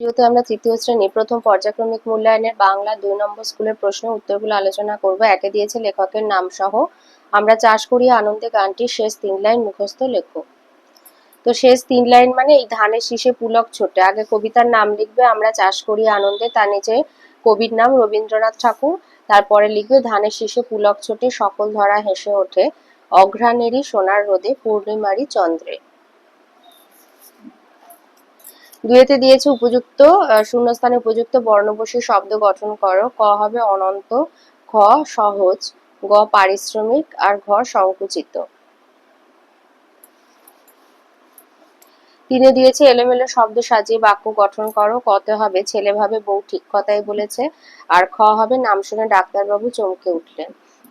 ভিডিওতে আমরা তৃতীয় শ্রেণি প্রথম পর্যায়ক্রমিক মূল্যায়নের বাংলা দুই নম্বর স্কুলের প্রশ্ন উত্তরগুলো আলোচনা করব। একে দিয়েছে লেখকের নাম সহ আমরা চাষ করি আনন্দে গানটির শেষ তিন লাইন মুখস্থ লেখো। তো শেষ তিন লাইন মানে এই ধানের শীষে পুলক ছোটে। আগে কবিতার নাম লিখবে, আমরা চাষ করি আনন্দে, তার নিচে কবির নাম রবীন্দ্রনাথ ঠাকুর। তারপরে লিখবে, ধানের শীষে পুলক ছোটে, সকল ধরা হেসে ওঠে। অঘ্রাণেরই সোনার রোদে পূর্ণিমারি চন্দ্রে। দুয়েতে দিয়েছে উপযুক্ত শূন্যস্থানে উপযুক্ত বর্ণবশী শব্দ গঠন করো। ক হবে অনন্ত, খ সহজ, গ পারিশ্রমিক, আর ঘ সংকুচিত। তিনে দিয়েছে এলোমেলো শব্দ সাজিয়ে বাক্য গঠন করো। কতে হবে ছেলে ভাবে বউ ঠিক কথাই বলেছে, আর খ হবে নাম শুনে ডাক্তারবাবু চমকে উঠলেন।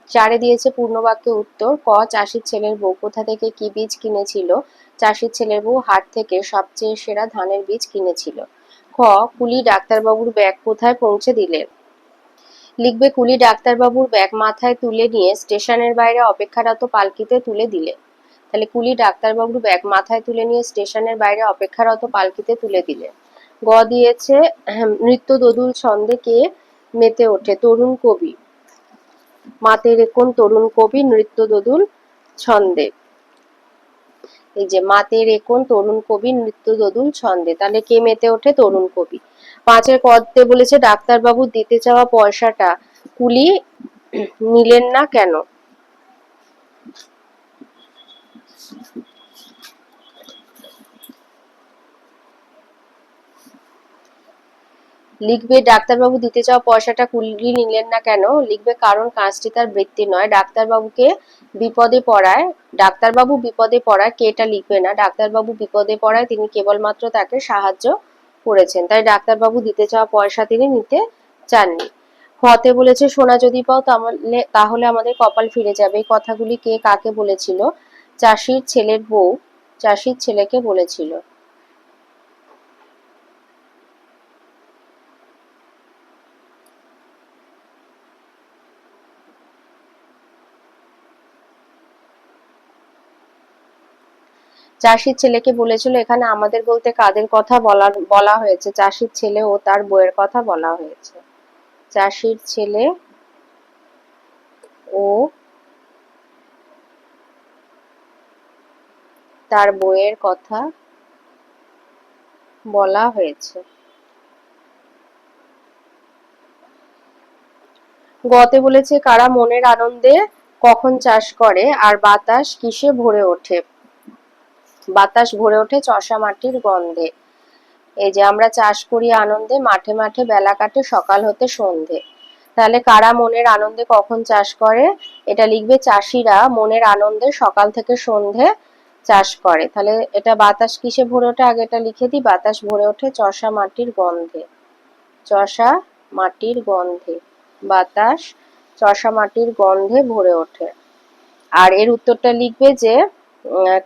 চারে দিয়েছে পূর্ণবাক্যে উত্তর, ক, চাষির ছেলের বউ কোথা থেকে কি বীজ কিনেছিল? চাষির ছেলের বউ হাট থেকে সবচেয়ে সেরা ধানের বীজ কিনেছিল। খ, কুলি ডাক্তারবাবুর ব্যাগ কোথায় পৌঁছে দিলে? লিখবে কুলি ডাক্তারবাবুর ব্যাগ মাথায় তুলে নিয়ে স্টেশনের বাইরে অপেক্ষারত পালকিতে তুলে দিলে। তাহলে কুলি ডাক্তারবাবুর ব্যাগ মাথায় তুলে নিয়ে স্টেশনের বাইরে অপেক্ষারত পালকিতে তুলে দিলে। গ দিয়েছে নৃত্য দোদুল ছন্দে কে মেতে ওঠে? তরুণ কবি। মাতের কোন তরুণ কবি নৃত্য দোদুল ছন্দে? এই যে মাতের একন তরুণ কবি নৃত্য দোদুল ছন্দে? তাহলে কে মেতে ওঠে তরুণ কবি? পাঁচের কদতে বলেছে, ডাক্তারবাবু, দিতে চাওয়া পয়সাটা কুলি নিলেন না কেন? লিখবে, ডাক্তারবাবু দিতে চাওয়া পয়সাটা কুলি নিলেন না কেন? লিখবে কারণ কাজটি তার বৃত্তি নয়। ডাক্তারবাবুকে বিপদে পড়ায়, ডাক্তারবাবু বিপদে পড়ায় কে এটা লিখবে না? ডাক্তারবাবু বিপদে পড়ায় তিনি কেবলমাত্র তাকে সাহায্য করেছেন। তাই ডাক্তারবাবু দিতে চাওয়া পয়সা তিনি নিতে চাননি। হতে বলেছে, সোনা যদি পাও তাহলে তাহলে আমাদের কপাল ফিরে যাবে। এই কথাগুলি কে কাকে বলেছিল? চাষির ছেলের বউ, চাষির ছেলেকে বলেছিল। চাষির ছেলেকে বলেছিল, এখানে আমাদের বলতে কাদের কথা বলা বলা হয়েছে? চাষির ছেলে ও তার বইয়ের কথা বলা হয়েছে। চাষির ছেলে ও তার বইয়ের কথা বলা হয়েছে। গতে বলেছে, কারা মনের আনন্দে কখন চাষ করে আর বাতাস কিসে ভরে ওঠে? বাতাস ভরে ওঠে চষা মাটির গন্ধে। এই যে আমরা চাষ করি আনন্দে, মাঠে মাঠে বেলা কাটে, সকাল হতে সন্ধে। তাহলে কারা মনের আনন্দে কখন চাষ করে? এটা লিখবে চাষিরা, মনের আনন্দে সকাল থেকে সন্ধে চাষ করে। তাহলে এটা বাতাস কিসে ভরে ওঠে? আগে এটা লিখে দিই, বাতাস ভরে ওঠে চষা মাটির গন্ধে। চষা মাটির গন্ধে, বাতাস চষা মাটির গন্ধে ভরে ওঠে। আর এর উত্তরটা লিখবে যে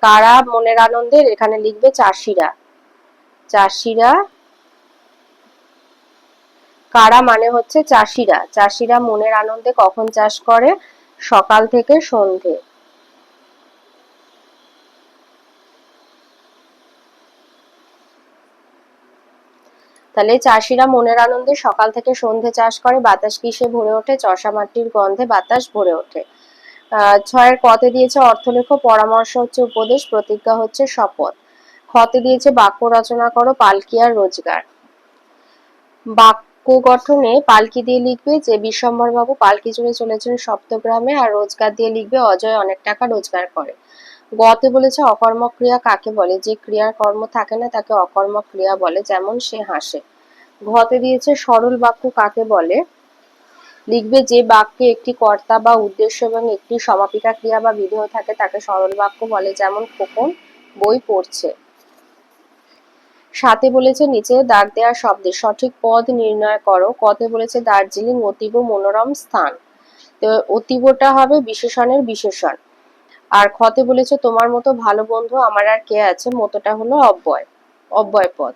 কারা মনের আনন্দের? এখানে লিখবে চাষিরা। চাষিরা কারা মানে হচ্ছে চাষিরা। চাষিরা মনের আনন্দে কখন চাষ করে? সকাল থেকে সন্ধে। তাহলে চাষিরা মনের আনন্দে সকাল থেকে সন্ধে চাষ করে, বাতাস কিসে ভরে ওঠে? চষা মাটির গন্ধে বাতাস ভরে ওঠে। ছয়ের কতে দিয়েছে অর্থলেখ, পরামর্শ হচ্ছে উপদেশ, প্রতিজ্ঞা হচ্ছে শপথ। খতে দিয়েছে বাক্য রচনা করো, পালকি আর রোজগার। বাক্য গঠনে পালকি দিয়ে লিখবে যে বিশ্বম্বর বাবু পালকি চড়ে চলেছেন সপ্তগ্রামে আর রোজগার দিয়ে লিখবে অজয় অনেক টাকা রোজগার করে। গতে বলেছে অকর্মক ক্রিয়া কাকে বলে? যে ক্রিয়ার কর্ম থাকে না, তাকে অকর্মক ক্রিয়া বলে, যেমন সে হাসে। ঘতে দিয়েছে, সরল বাক্য কাকে বলে? লিখবে যে বাক্যে একটি কর্তা বা উদ্দেশ্য এবং একটি সমাপিকা ক্রিয়া বা বিধেয় থাকে, তাকে সরল বাক্য বলে, যেমন খোকন বই পড়ছে। সাথে বলেছে, নিচে দাগ দেওয়া শব্দের সঠিক পদ নির্ণয় করো। কতে বলেছে, দার্জিলিং অতীব মনোরম স্থান। তো অতীবটা হবে বিশেষণের বিশেষণ। আর খতে বলেছে, তোমার মতো ভালো বন্ধু আমার আর কে আছে? মতোটা হলো অব্যয়। অব্যয় পদ।